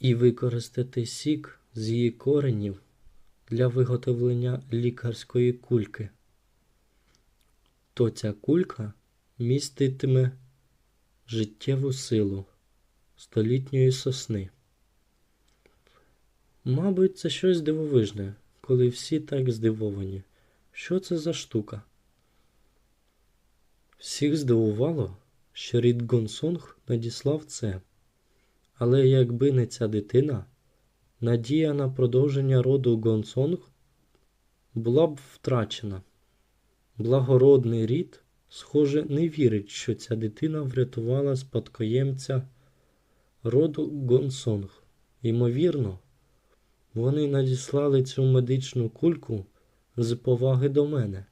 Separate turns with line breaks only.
і використати сік з її коренів для виготовлення лікарської кульки, то ця кулька міститиме життєву силу столітньої сосни. Мабуть, це щось дивовижне, коли всі так здивовані. Що це за штука? Всіх здивувало, що рід Гонсонг надіслав це. Але якби не ця дитина, надія на продовження роду Гонсонг була б втрачена. Благородний рід, схоже, не вірить, що ця дитина врятувала спадкоємця роду Гонсонг. Ймовірно, вони надіслали цю медичну кульку з поваги до мене.